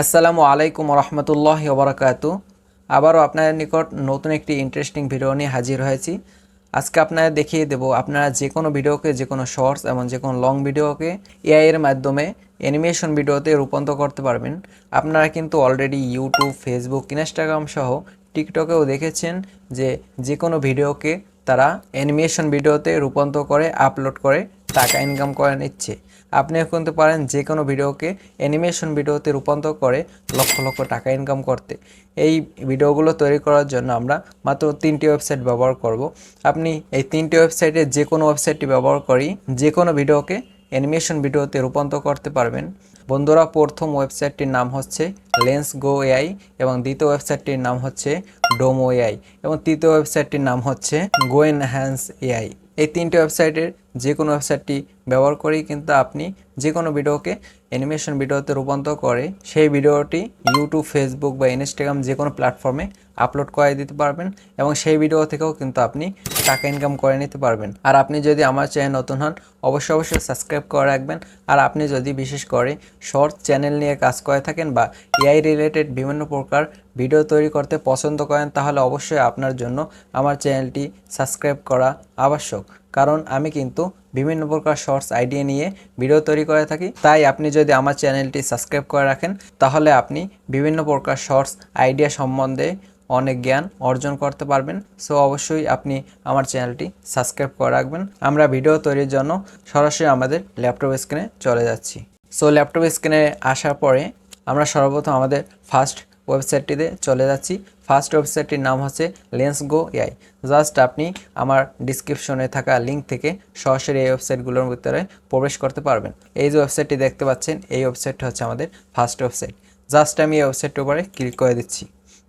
আসসালামু আলাইকুম রহমতুল্লাহ ওবরাকাত। আবারও আপনার নিকট নতুন একটি ইন্টারেস্টিং ভিডিও নিয়ে হাজির হয়েছি। আজকে আপনারা দেখিয়ে দেব আপনারা যে কোনো ভিডিওকে যে কোনো শর্টস এবং যে কোনো লং ভিডিওকে এআইয়ের মাধ্যমে অ্যানিমেশন ভিডিওতে রূপান্তর করতে পারবেন। আপনারা কিন্তু অলরেডি ইউটিউব ফেসবুক ইনস্টাগ্রাম সহ টিকটকেও দেখেছেন যে যে কোনো ভিডিওকে তারা অ্যানিমেশন ভিডিওতে রূপান্তর করে আপলোড করে টাকা ইনকাম করে নিচ্ছে। আপনিও করতে পারেন যে কোনো ভিডিওকে অ্যানিমেশন ভিডিওতে রূপান্তর করে লক্ষ লক্ষ টাকা ইনকাম করতে। এই ভিডিওগুলো তৈরি করার জন্য আমরা মাত্র তিনটি ওয়েবসাইট ব্যবহার করব। আপনি এই তিনটি ওয়েবসাইটে যে কোনো ওয়েবসাইটটি ব্যবহার করি যে কোনো ভিডিওকে অ্যানিমেশন ভিডিওতে রূপান্তর করতে পারবেন। বন্ধুরা, প্রথম ওয়েবসাইটটির নাম হচ্ছে লেন্স গো এআই এবং দ্বিতীয় ওয়েবসাইটটির নাম হচ্ছে ডোমো এআই এবং তৃতীয় ওয়েবসাইটটির নাম হচ্ছে গো এনহ্যান্স এআই। এই তিনটি ওয়েবসাইটের যে কোনো ওয়েবসাইটটি ব্যবহার করেই কিন্তু আপনি যে কোনো ভিডিওকে অ্যানিমেশন ভিডিওতে রূপান্তর করে সেই ভিডিওটি ইউটিউব ফেসবুক বা ইনস্টাগ্রাম যে কোনো প্ল্যাটফর্মে আপলোড করে দিতে পারবেন এবং সেই ভিডিও থেকেও কিন্তু আপনি টাকা ইনকাম করে নিতে পারবেন। আর আপনি যদি আমার চ্যানেল নতুন হন, অবশ্যই অবশ্যই সাবস্ক্রাইব করে রাখবেন। আর আপনি যদি বিশেষ করে শর্ট চ্যানেল নিয়ে কাজ করে থাকেন বা এআই রিলেটেড বিভিন্ন প্রকার ভিডিও তৈরি করতে পছন্দ করেন তাহলে অবশ্যই আপনার জন্য আমার চ্যানেলটি সাবস্ক্রাইব করা আবশ্যক। কারণ আমি কিন্তু বিভিন্ন প্রকার শর্টস আইডিয়া নিয়ে ভিডিও তৈরি করে থাকি। তাই আপনি যদি আমার চ্যানেলটি সাবস্ক্রাইব করে রাখেন, তাহলে আপনি বিভিন্ন প্রকার শর্টস আইডিয়া সম্বন্ধে অনেক জ্ঞান অর্জন করতে পারবেন। সো অবশ্যই আপনি আমার চ্যানেলটি সাবস্ক্রাইব করে রাখবেন। আমরা ভিডিও তৈরির জন্য সরাসরি আমাদের ল্যাপটপ স্ক্রিনে চলে যাচ্ছি। সো ল্যাপটপ স্ক্রিনে আসার পরে আমরা সর্বপ্রথম আমাদের ফার্স্ট ওয়েবসাইটটিতে চলে যাচ্ছি। ফার্স্ট ওয়েবসাইটটির নাম হচ্ছে লেন্স গো এআই। জাস্ট আপনি আমার ডিসক্রিপশনে থাকা লিঙ্ক থেকে সরাসরি এই ওয়েবসাইটগুলোর ভিতরে প্রবেশ করতে পারবেন। এই যে ওয়েবসাইটটি দেখতে পাচ্ছেন, এই ওয়েবসাইটটা হচ্ছে আমাদের ফার্স্ট ওয়েবসাইট। জাস্ট আমি এই ওয়েবসাইটটির উপরে ক্লিক করে দিচ্ছি।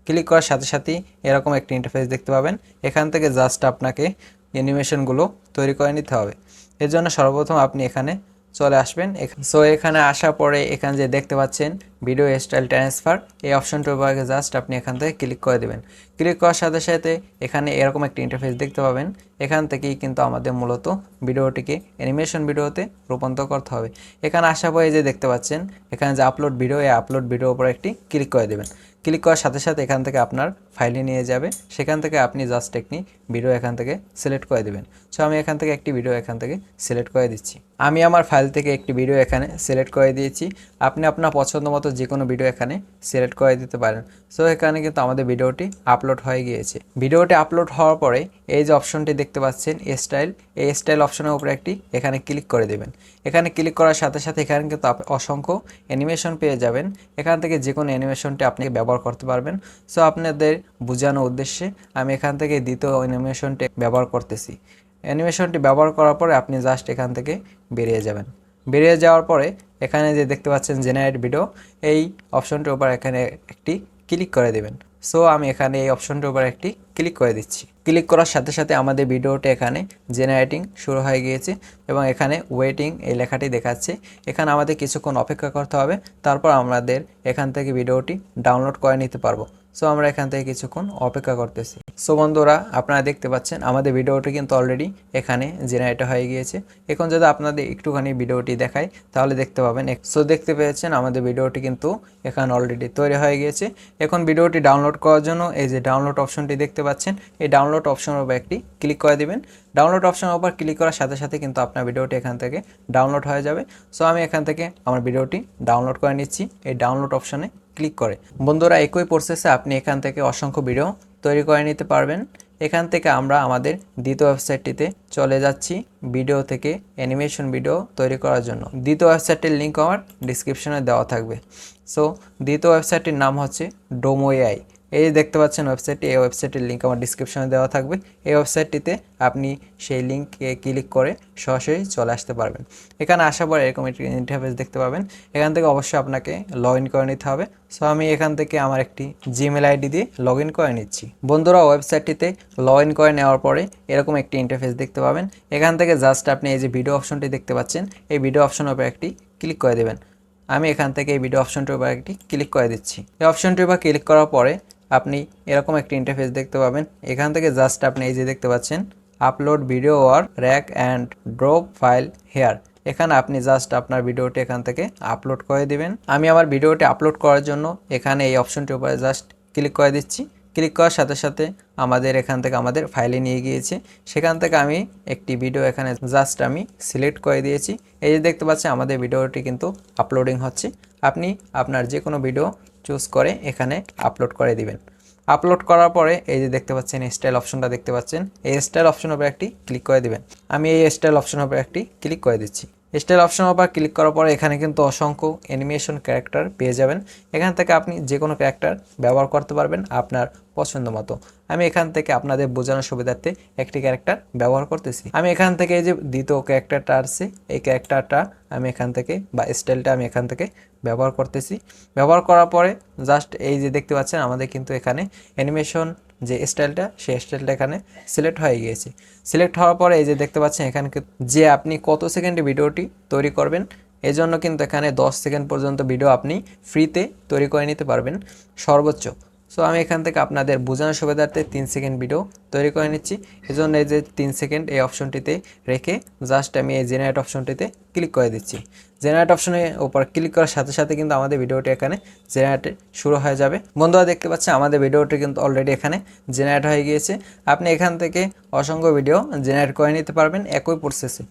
ক্লিক করার সাথে সাথেই এরকম একটি ইন্টারফেস দেখতে পাবেন। এখান থেকে জাস্ট আপনাকে অ্যানিমেশনগুলো তৈরি করে নিতে হবে। এর জন্য সর্বপ্রথম আপনি এখানে চলে আসবেন। সো এখানে আসার পরে এখানে যে দেখতে পাচ্ছেন ভিডিও স্টাইল ট্রান্সফার এই অপশনটার উপরে জাস্ট আপনি এখান থেকে ক্লিক করে দেবেন। ক্লিক করার সাথে সাথে এখানে এরকম একটি ইন্টারফেস দেখতে পাবেন। এখান থেকেই কিন্তু আমাদের মূলত ভিডিওটিকে অ্যানিমেশন ভিডিওতে রূপান্তর করতে হবে। এখানে আসার পরে যে দেখতে পাচ্ছেন, এখানে যে আপলোড ভিডিও এই আপলোড ভিডিওর উপর একটি ক্লিক করে দেবেন। ক্লিক করার সাথে সাথে এখান থেকে আপনার ফাইলে নিয়ে যাবে। সেখান থেকে আপনি জাস্ট একটি ভিডিও এখান থেকে সিলেক্ট করে দেবেন। সো আমি এখান থেকে একটি ভিডিও এখান থেকে সিলেক্ট করে দিচ্ছি। আমি আমার ফাইল থেকে একটি ভিডিও এখানে সিলেক্ট করে দিয়েছি। আপনি আপনার পছন্দ মতো যে কোনো ভিডিও এখানে সিলেক্ট করে দিতে পারেন। সো এখানে কিন্তু আমাদের ভিডিওটি আপলোড হয়ে গিয়েছে। ভিডিওটি আপলোড হওয়ার পরে এই যে অপশনটি দেখতে পাচ্ছেন স্টাইল এই স্টাইল অপশনের উপরে একটি এখানে ক্লিক করে দেবেন। এখানে ক্লিক করার সাথে সাথে এখানে কিন্তু আপ- অসংখ্য অ্যানিমেশন পেয়ে যাবেন। এখান থেকে যে কোনো অ্যানিমেশনটি আপনি ব্যবহার করতে পারবেন। সো আপনাদের বোঝানোর উদ্দেশ্যে আমি এখান থেকে দ্বিতীয় অ্যানিমেশনটি ব্যবহার করতেছি। অ্যানিমেশনটি ব্যবহার করার পরে আপনি জাস্ট এখান থেকে বেরিয়ে যাবেন। বেরিয়ে যাওয়ার পরে এখানে যে দেখতে পাচ্ছেন জেনারেট ভিডিও এই অপশনটির উপর এখানে একটি ক্লিক করে দেবেন। সো আমি এখানে এই অপশনটির উপর একটি ক্লিক করে দিচ্ছি। ক্লিক করার সাথে সাথে আমাদের ভিডিওটি এখানে জেনারেটিং শুরু হয়ে গিয়েছে এবং এখানে ওয়েটিং এই লেখাটি দেখাচ্ছে। এখানে আমাদের কিছুক্ষণ অপেক্ষা করতে হবে, তারপর আমাদের এখান থেকে ভিডিওটি ডাউনলোড করে নিতে পারব। সো আমরা এখান থেকে কিছুক্ষণ অপেক্ষা করতেছি। সো বন্ধুরা, আপনারা দেখতে পাচ্ছেন, আমাদের ভিডিওটি কিন্তু অলরেডি এখানে জেনারেট হয়ে গিয়েছে। এখন যদি আপনাদের একটুখানি ভিডিওটি দেখাই, তাহলে দেখতে পাবেন সো দেখতে পেয়েছেন, আমাদের ভিডিওটি কিন্তু এখানে অলরেডি তৈরি হয়ে গিয়েছে। এখন ভিডিওটি ডাউনলোড করার জন্য এই যে ডাউনলোড অপশনটি দেখতে পাচ্ছেন, এই ডাউনলোড অপশনের উপর একটি ক্লিক করে দেবেন। ডাউনলোড অপশনের উপর ক্লিক করার সাথে সাথে কিন্তু আপনার ভিডিওটি এখান থেকে ডাউনলোড হয়ে যাবে। সো আমি এখান থেকে আমার ভিডিওটি ডাউনলোড করে নিচ্ছি। এই ডাউনলোড অপশনে ক্লিক করে। বন্ধুরা, একই প্রসেসে আপনি এখান থেকে অসংখ্য ভিডিও তৈরি করে নিতে পারবেন। এখান থেকে আমরা আমাদের দ্বিতীয় ওয়েবসাইটটিতে চলে যাচ্ছি ভিডিও থেকে অ্যানিমেশন ভিডিও তৈরি করার জন্য। দ্বিতীয় ওয়েবসাইটটির লিঙ্ক আমার ডিসক্রিপশনে দেওয়া থাকবে। সো দ্বিতীয় ওয়েবসাইটটির নাম হচ্ছে ডোমো এআই এই যে দেখতে পাচ্ছেন ওয়েবসাইটটি এই ওয়েবসাইটের লিঙ্ক আমার ডিসক্রিপশনে দেওয়া থাকবে। এই ওয়েবসাইটটিতে আপনি সেই লিঙ্কে ক্লিক করে সরাসরি চলে আসতে পারবেন। এখানে আসার পর এরকম একটি ইন্টারফেস দেখতে পাবেন। এখান থেকে অবশ্যই আপনাকে লগ ইন করে নিতে হবে। সো আমি এখান থেকে আমার একটি জিমেল আইডি দিয়ে লগ ইন করে নিচ্ছি। বন্ধুরা ওয়েবসাইটটিতে লগ ইন করে নেওয়ার পরে এরকম একটি ইন্টারফেস দেখতে পাবেন। এখান থেকে জাস্ট আপনি এই যে ভিডিও অপশনটি দেখতে পাচ্ছেন, এই ভিডিও অপশনের উপর একটি ক্লিক করে দেবেন। আমি এখান থেকে এই ভিডিও অপশনটির উপর একটি ক্লিক করে দিচ্ছি। এই অপশনটির উপর ক্লিক করার পরে আপনি এরকম একটি ইন্টারফেস দেখতে পাবেন। এখান থেকে জাস্ট আপনি এই যে দেখতে পাচ্ছেন upload video or drag and drop file here এখানে আপনি জাস্ট আপনার ভিডিওটি এখান থেকে আপলোড করে দিবেন। আমি আমার ভিডিওটি আপলোড করার জন্য এখানে এই অপশনটির উপরে জাস্ট ক্লিক করে দিচ্ছি। ক্লিক করার সাথে সাথে আমাদের এখান থেকে আমাদের ফাইলে নিয়ে গিয়েছে। সেখান থেকে আমি একটি ভিডিও এখানে জাস্ট আমি সিলেক্ট করে দিয়েছি। এই যে দেখতে পাচ্ছেন, আমাদের ভিডিওটি কিন্তু আপলোডিং হচ্ছে। আপনি আপনার যে কোনো ভিডিও চুজ করে এখানে আপলোড করে দিবেন। আপলোড করার পরে এই যে দেখতে পাচ্ছেন স্টাইল অপশনটা দেখতে পাচ্ছেন, এই স্টাইল অপশন উপরে একটি ক্লিক করে দিবেন। আমি এই স্টাইল অপশন উপরে একটি ক্লিক করে দিচ্ছি। স্টাইল অপশন উপর ক্লিক করার পরে এখানে কিন্তু অসংখ্য অ্যানিমেশন ক্যারেক্টার পেয়ে যাবেন। এখান থেকে আপনি যে কোনো ক্যারেক্টার ব্যবহার করতে পারবেন। আপনার পছন্দ মতো। আমি এখান থেকে আপনাদের বোঝানোর সুবিধার্থে একটি ক্যারেক্টার ব্যবহার করতেছি। আমি এখান থেকে এই যে দ্বিতীয় ক্যারেক্টারটা আসছে, এই ক্যারেক্টারটা আমি এখান থেকে বা স্টাইলটা আমি এখান থেকে ব্যবহার করতেছি। ব্যবহার করার পরে জাস্ট এই যে দেখতে পাচ্ছেন, আমাদের কিন্তু এখানে অ্যানিমেশন যে স্টাইলটা, সেই স্টাইলটা এখানে সিলেক্ট হয়ে গিয়েছে। সিলেক্ট হওয়ার পরে এই যে দেখতে পাচ্ছেন, এখানে যে আপনি কত সেকেন্ডে ভিডিওটি তৈরি করবেন এই জন্য কিন্তু এখানে 10 সেকেন্ড পর্যন্ত ভিডিও আপনি ফ্রিতে তৈরি করে নিতে পারবেন সর্বোচ্চ। সো আমি এখান থেকে আপনাদের বোঝানোর সুবিধার্থে তিন সেকেন্ড ভিডিও তৈরি করে নিচ্ছি। এজন্য এই যে তিন সেকেন্ড এই অপশনটিতে রেখে জাস্ট আমি এই জেনারেট অপশনটিতে ক্লিক করে দিচ্ছি। জেনারেট অপশনের উপর ক্লিক করার সাথে সাথে কিন্তু আমাদের ভিডিওটি এখানে জেনারেট শুরু হয়ে যাবে। বন্ধুরা, দেখতে পাচ্ছেন আমাদের ভিডিওটি কিন্তু অলরেডি এখানে জেনারেট হয়ে গিয়েছে। আপনি এখান থেকে অসংখ্য ভিডিও জেনারেট করে নিতে পারবেন একই প্রসেসে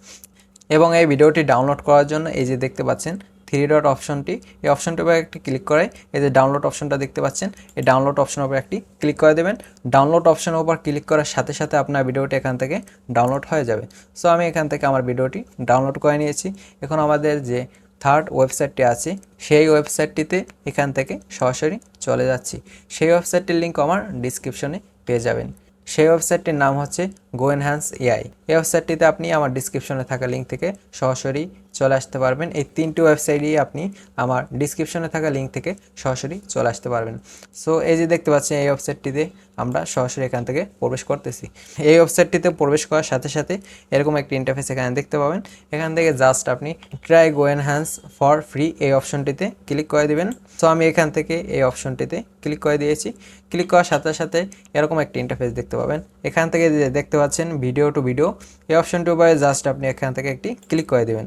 এবং এই ভিডিওটি ডাউনলোড করার জন্য এই যে দেখতে পাচ্ছেন থ্রি ডট অপশনটি এই অপশনটির উপরে একটি ক্লিক করে এই যে ডাউনলোড অপশনটা দেখতে পাচ্ছেন, এই ডাউনলোড অপশনের উপর একটি ক্লিক করে দেবেন। ডাউনলোড অপশনের উপর ক্লিক করার সাথে সাথে আপনার ভিডিওটি এখান থেকে ডাউনলোড হয়ে যাবে। সো আমি এখান থেকে আমার ভিডিওটি ডাউনলোড করে নিয়েছি। এখন আমাদের যে থার্ড ওয়েবসাইটটি আছে, সেই ওয়েবসাইটটিতে এখান থেকে সরাসরি চলে যাচ্ছি। সেই ওয়েবসাইটটির লিঙ্ক আমার ডিসক্রিপশনে পেয়ে যাবেন। সেই ওয়েবসাইটটির নাম হচ্ছে গো এনহ্যান্স এআই এই ওয়েবসাইটটিতে আপনি আমার ডিসক্রিপশনে থাকা লিঙ্ক থেকে সরাসরি চলে আসতে পারবেন। এই তিনটি ওয়েবসাইটই আপনি আমার ডিসক্রিপশনে থাকা লিঙ্ক থেকে সরাসরি চলে আসতে পারবেন। সো এই যে দেখতে পাচ্ছেন, এই ওয়েবসাইটটিতে আমরা সরাসরি এখান থেকে প্রবেশ করতেছি। এই ওয়েবসাইটটিতে প্রবেশ করার সাথে সাথে এরকম একটি ইন্টারফেস এখানে দেখতে পাবেন। এখান থেকে জাস্ট আপনি try go enhance for free এই অপশনটিতে ক্লিক করে দিবেন। সো আমি এখান থেকে এই অপশনটিতে ক্লিক করে দিয়েছি। ক্লিক করার সাথে সাথে এরকম একটি ইন্টারফেস দেখতে পাবেন। এখান থেকে দেখতে পাচ্ছেন ভিডিও টু ভিডিও এই অপশনটির উপরে জাস্ট আপনি এখান থেকে একটি ক্লিক করে দেবেন।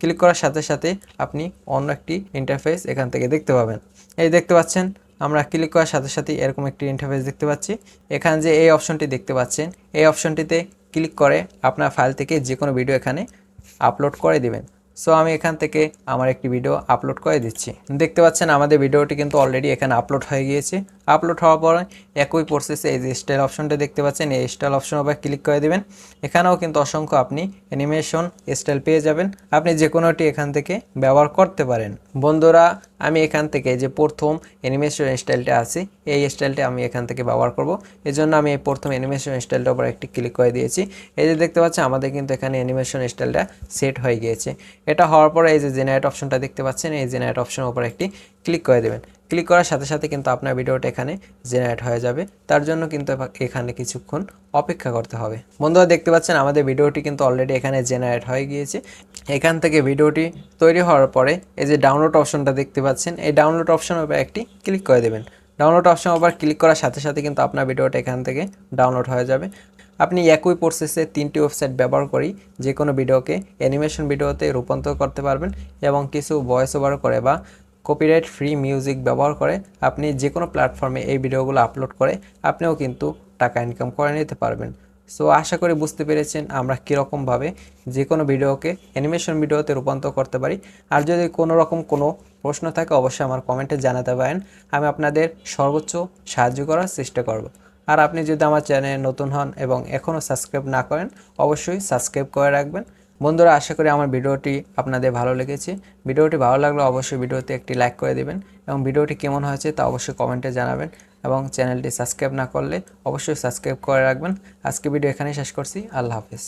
ক্লিক করার সাথে সাথে আপনি অন্য একটি ইন্টারফেস এখান থেকে দেখতে পাবেন। এই দেখতে পাচ্ছেন, আমরা ক্লিক করার সাথে সাথে এরকম একটি ইন্টারফেস দেখতে পাচ্ছি। এখানে যে এই অপশনটি দেখতে পাচ্ছেন, এই অপশনটিতে ক্লিক করে আপনার ফাইল থেকে যে কোনো ভিডিও এখানে আপলোড করে দিবেন। সো আমি এখান থেকে আমার একটি ভিডিও আপলোড করে দিচ্ছি। দেখতে পাচ্ছেন, আমাদের ভিডিওটি কিন্তু অলরেডি এখানে আপলোড হয়ে গিয়েছে। আপলোড হওয়ার পরে একই প্রসেসে এই যে স্টাইল অপশনটা দেখতে পাচ্ছেন, এই স্টাইল অপশন উপর ক্লিক করে দেবেন। এখানেও কিন্তু অসংখ্য আপনি অ্যানিমেশন স্টাইল পেয়ে যাবেন। আপনি যে কোনোটি এখান থেকে ব্যবহার করতে পারেন। বন্ধুরা, আমি এখান থেকে যে প্রথম অ্যানিমেশন স্টাইলটা আছে, এই স্টাইলটা আমি এখান থেকে ব্যবহার করব। এজন্য আমি এই প্রথম অ্যানিমেশন স্টাইলটার উপর একটি ক্লিক করে দিয়েছি। এই যে দেখতে পাচ্ছেন, আমাদের কিন্তু এখানে অ্যানিমেশন স্টাইলটা সেট হয়ে গিয়েছে। এটা হওয়ার পরে এই যে জেনারেট অপশনটা দেখতে পাচ্ছেন, এই জেনারেট অপশনের উপর একটি ক্লিক করে দেবেন। ক্লিক করার সাথে সাথে কিন্তু আপনার ভিডিওটা এখানে জেনারেট হয়ে যাবে। তার জন্য কিন্তু এখানে কিছুক্ষণ অপেক্ষা করতে হবে। বন্ধুরা, দেখতে পাচ্ছেন আমাদের ভিডিওটি কিন্তু অলরেডি এখানে জেনারেট হয়ে গিয়েছে। এখান থেকে ভিডিওটি তৈরি হওয়ার পরে এই যে ডাউনলোড অপশনটা দেখতে পাচ্ছেন, এই ডাউনলোড অপশনের উপর একটি ক্লিক করে দেবেন। ডাউনলোড অপশন আবার ক্লিক করার সাথে সাথে কিন্তু আপনার ভিডিওটা এখান থেকে ডাউনলোড হয়ে যাবে। আপনি একই প্রসেসে তিনটি ওয়েবসাইট ব্যবহার করেই যে কোনো ভিডিওকে অ্যানিমেশন ভিডিওতে রূপান্তর করতে পারবেন এবং কিছু ভয়েস ওভার করে বা কপিরাইট ফ্রি মিউজিক ব্যবহার করে আপনি যে কোনো প্ল্যাটফর্মে এই ভিডিওগুলো আপলোড করে আপনিও কিন্তু টাকা ইনকাম করে নিতে পারবেন। সো আশা করি বুঝতে পেরেছেন আমরা কীরকমভাবে যে কোনো ভিডিওকে অ্যানিমেশন ভিডিওতে রূপান্তর করতে পারি। আর যদি কোনো রকম কোনো প্রশ্ন থাকে, অবশ্যই আমার কমেন্টে জানাতে পারেন। আমি আপনাদের সর্বোচ্চ সাহায্য করার চেষ্টা করব। আর আপনি যদি আমার চ্যানেলে নতুন হন এবং এখনও সাবস্ক্রাইব না করেন, অবশ্যই সাবস্ক্রাইব করে রাখবেন। বন্ধুরা, আশা করি আমার ভিডিওটি আপনাদের ভালো লেগেছে। ভিডিওটি ভালো লাগলে অবশ্যই ভিডিওতে একটি লাইক করে দেবেন এবং ভিডিওটি কেমন হয়েছে তা অবশ্যই কমেন্টে জানাবেন এবং চ্যানেলটি সাবস্ক্রাইব না করলে অবশ্যই সাবস্ক্রাইব করে রাখবেন। আজকে ভিডিও এখানেই শেষ করছি। আল্লাহ হাফিজ।